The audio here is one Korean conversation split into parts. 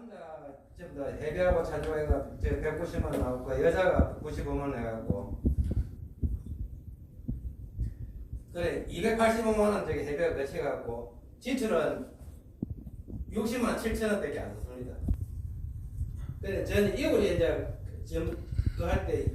남자 전부 다 해비하고 차주해가 190만 원 나오고 여자가 95만 원 해갖고 그래 285만 원 저기 해비가 거쳐갖고 지출은 60만 7천 원밖에 안 썼습니다. 그래 저는 이걸 이제 지금 그할때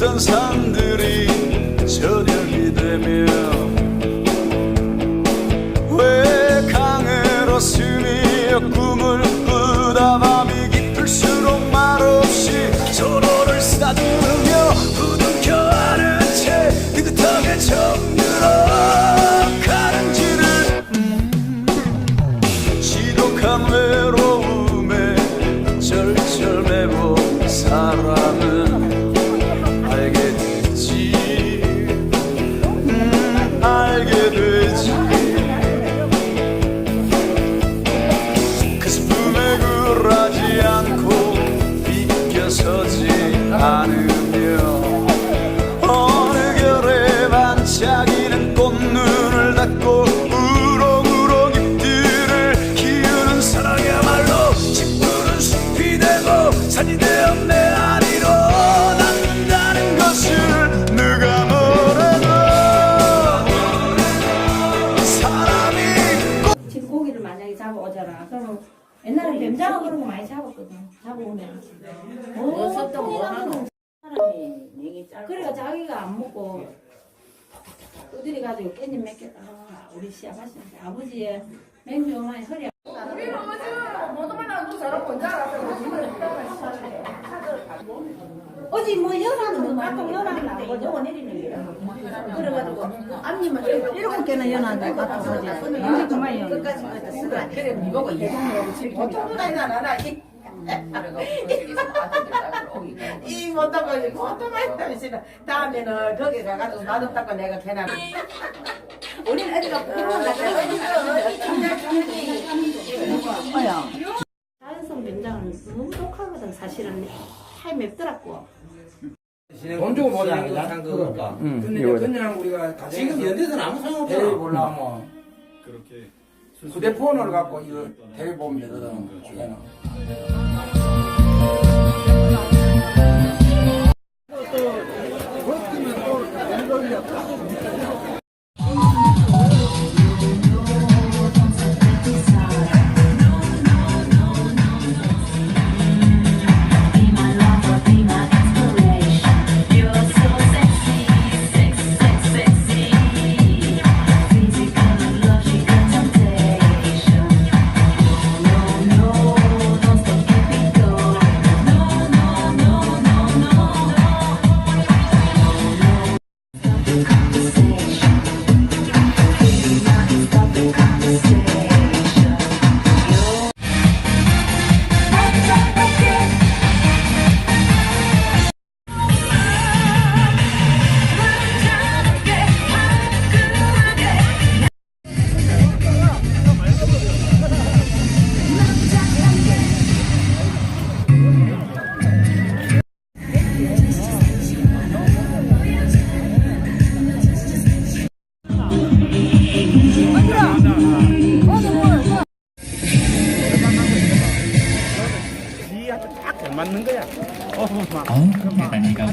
내려두었던 산들이 저녁이 되면 두드리 가지고 깻잎 몇 개, 아, 우리 시합 하시는데 아버지의 맹주 어머니 허리 우리는 어제 모두 만나고 저런 건줄 알았어. 어제 뭐 연하는 뭐 가끔 연하는 안 보죠. 요거 내리는 게. 그래가지고 앞니만 일곱 개나 것 같아서 어제. 이게 그만이요. 끝까지 쓰고 안 그래 이동하고 지금 보통 누나이나 나나 이, 이 못한 거 못한 거 했다면 다음에는 거기 가가지고 맛없다고 내가 걔나 우리는 애들가 부러운다. 자연성 된장은 너무 독하거든 사실은 해 맵더라고. 돈 주고 보자. 난 그거니까. 근데 이제 그냥 우리가 지금 연대에서는 아무 소용 없잖아. 대회 뭐. 휴대폰을 갖고 이거 대회 보면 되거든. 그거는. 그러거든요.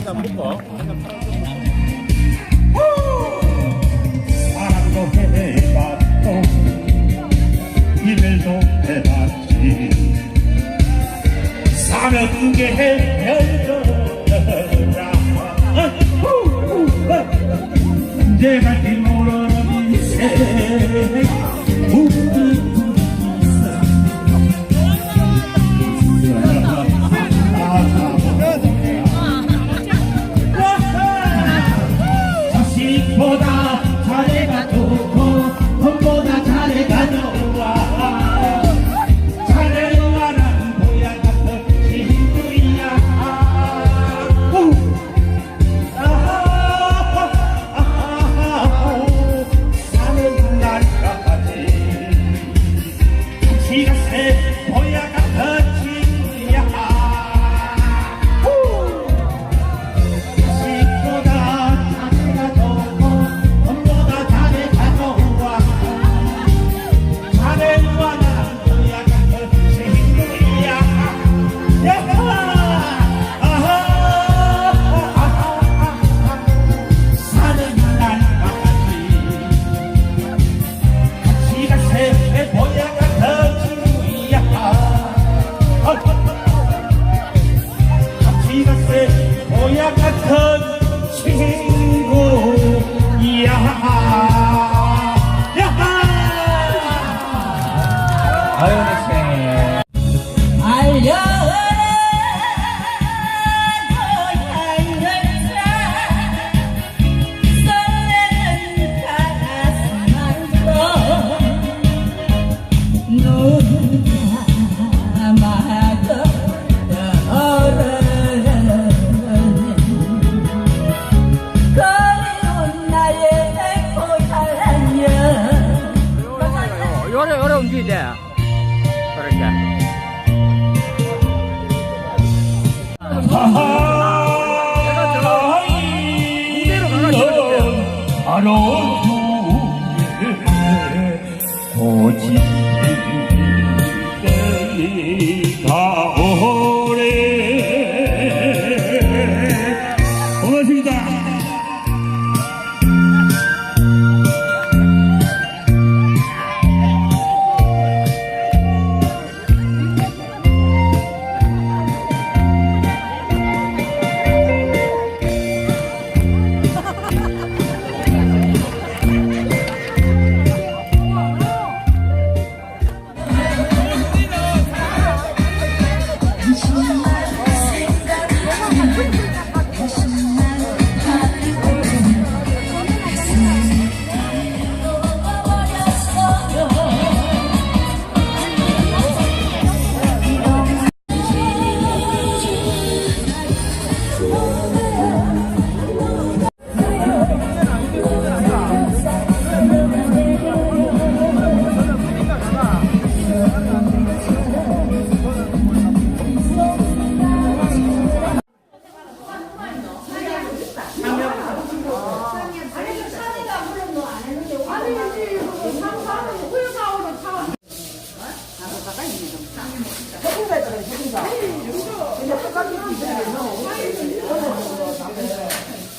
사랑도 요래 요래 움직이자 그렇게. 바로 오직 때가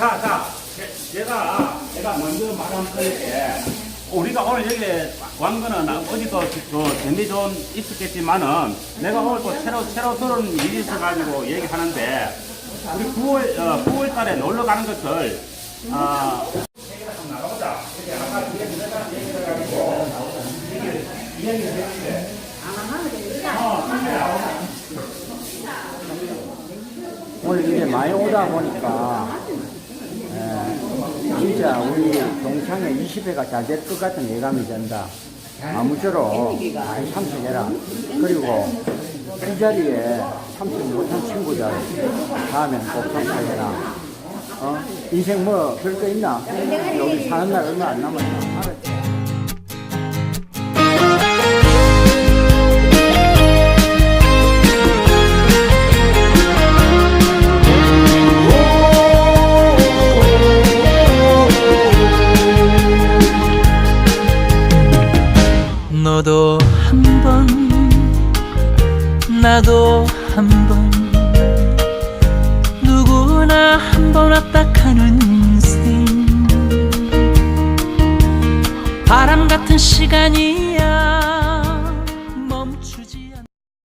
자, 자, 제- 제가, 제가 먼저 말한 거에 우리가 오늘 여기 완 거는 어디도 그 전리 좀 있었겠지만은 내가 오늘 또 새로, 새로 들은 일이 있어가지고 얘기하는데 우리 9월, 어, 9월 달에 놀러 가는 것을, 아, 오늘 이게 많이 오다 보니까 에, 진짜 우리 동창회 20회가 잘 될 것 같은 예감이 든다. 아무쪼록 많이 참석해라. 그리고 이 자리에 참석 못한 친구들 다음엔 꼭 참석해라. 어? 인생 뭐 별거 있나? 여기 사는 날 얼마 안 남았나? 알았지? 너도 한 번, 나도 한 번, 누구나 한 번 왔다 가는 인생. 바람 같은 시간이